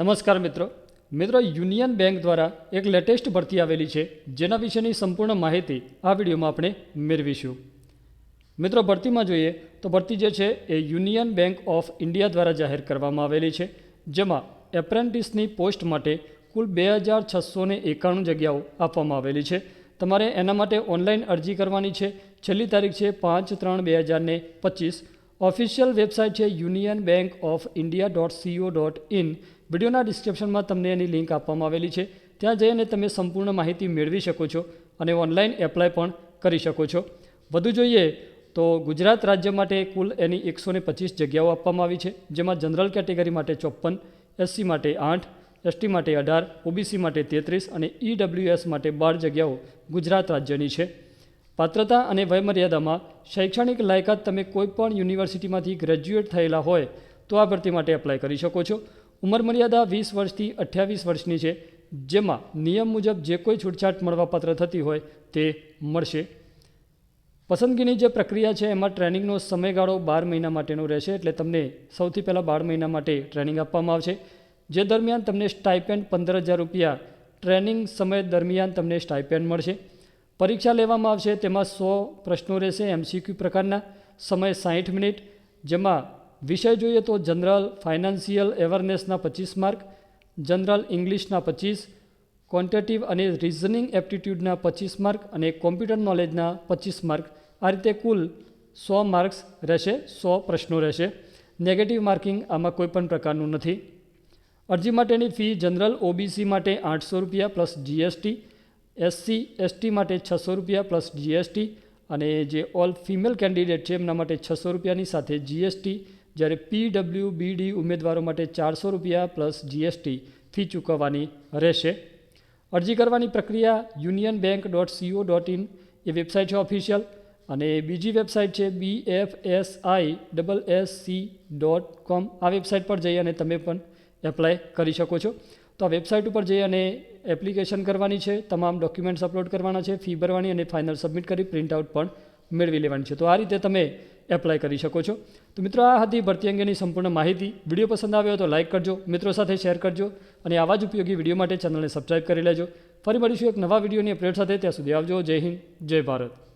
નમસ્કાર મિત્રો. મિત્રો, યુનિયન બેંક દ્વારા એક લેટેસ્ટ ભરતી આવેલી છે, જેના વિશેની સંપૂર્ણ માહિતી આ વિડીયોમાં આપણે મેળવીશું. મિત્રો, ભરતીમાં જોઈએ તો ભરતી જે છે, એ યુનિયન બેંક ઓફ ઇન્ડિયા દ્વારા જાહેર કરવામાં આવેલી છે, જેમાં એપ્રેન્ટિસની પોસ્ટ માટે કુલ બે હજાર છસો ને એકાણું જગ્યાઓ આપવામાં આવેલી છે. તમારે એના માટે ઓનલાઈન અરજી કરવાની છે. છેલ્લી તારીખ છે પાંચ ત્રણ બે હજાર ને પચીસ. ઓફિશિયલ વેબસાઇટ છે Union Bank of India dot co dot in વિડીયોના ડિસ્ક્રિપ્શનમાં તમને એની લિંક આપવામાં આવેલી છે. ત્યાં જઈને તમે સંપૂર્ણ માહિતી મેળવી શકો છો અને ઓનલાઈન એપ્લાય પણ કરી શકો છો. વધુ જોઈએ તો ગુજરાત રાજ્ય માટે કુલ એની એકસો ને પચીસ જગ્યાઓ આપવામાં આવી છે, જેમાં જનરલ કેટેગરી માટે ચોપન એસસી માટે આઠ એસટી માટે અઢાર ઓબીસી માટે તેત્રીસ અને ઈડબ્લ્યુએસ માટે બાર જગ્યાઓ ગુજરાત રાજ્યની છે. પાત્રતા અને વયમર્યાદામાં શૈક્ષણિક લાયકાત તમે કોઈ પણ યુનિવર્સિટીમાંથી ગ્રેજ્યુએટ થયેલા હોય તો આ ભરતી માટે એપ્લાય કરી શકો છો. ઉંમર મર્યાદા વીસ વર્ષથી અઠ્યાવીસ વર્ષની છે, જેમાં નિયમ મુજબ જે કોઈ છૂટછાટ મળવાપાત્ર થતી હોય તે મળશે. પસંદગીની જે પ્રક્રિયા છે એમાં ટ્રેનિંગનો સમયગાળો બાર મહિના માટેનો રહેશે, એટલે તમને સૌથી પહેલાં બાર મહિના માટે ટ્રેનિંગ આપવામાં આવશે. જે દરમિયાન તમને સ્ટાઇપેન્ડ પંદર હજાર રૂપિયા ટ્રેનિંગ સમય દરમિયાન તમને સ્ટાઇપેન્ડ મળશે. પરીક્ષા લેવામાં આવશે, તેમાં સો પ્રશ્નો રહેશે એમસીક્યુ પ્રકારના, સમય સાહીઠ મિનિટ, જેમાં વિષય જોઈએ તો જનરલ ફાઇનાન્સિયલ અવેરનેસના પચીસ માર્ક, જનરલ ઇંગ્લિશના પચીસ, ક્વોન્ટેટિવ અને રિઝનિંગ એપ્ટિટ્યૂડના પચીસ માર્ક અને કોમ્પ્યુટર નોલેજના પચીસ માર્ક. આ રીતે કુલ સો માર્ક્સ રહેશે, સો પ્રશ્નો રહેશે. નેગેટિવ માર્કિંગ આમાં કોઈપણ પ્રકારનું નથી. અરજી માટેની ફી જનરલ ઓબીસી માટે આઠસો રૂપિયા પ્લસ જીએસટી એસસી એસટી માટે છસો રૂપિયા પ્લસ જીએસટી અને જે ઓલ ફિમેલ કેન્ડિડેટ છે, એમના માટે છસો રૂપિયાની સાથે જીએસટી જ્યારે પીડબ્લ્યુ બીડી ઉમેદવારો માટે ચારસો રૂપિયા પ્લસ જીએસટી ફી ચૂકવવાની રહેશે. અરજી કરવાની પ્રક્રિયા Union Bank dot co dot in A website છે ઓફિશિયલ અને બીજી વેબસાઇટ છે B F S I double S C dot com આ વેબસાઇટ પર જઈ અને તમે પણ એપ્લાય કરી શકો છો. તો આ વેબસાઇટ ઉપર જઈ અને એપ્લિકેશન કરવાની છે, તમામ ડોક્યુમેન્ટ્સ અપલોડ કરવાના છે, ફી ભરવાની અને ફાઇનલ સબમિટ કરી પ્રિન્ટ આઉટ પણ મેળવી લેવાની છે. તો આ રીતે તમે એપ્લાય કરી શકો છો. તો મિત્રો, આ હતી ભરતી અંગેની સંપૂર્ણ માહિતી. વીડિયો પસંદ આવ્યો તો લાઇક કરજો, મિત્રો સાથે શેર કરજો અને આવા જ ઉપયોગી વીડિયો માટે ચેનલને સબસ્ક્રાઇબ કરી લેજો. ફરી મળીશું એક નવા વિડીયોની અપડેટ સાથે. ત્યાં સુધી આવજો. જય હિન્દ, જય ભારત.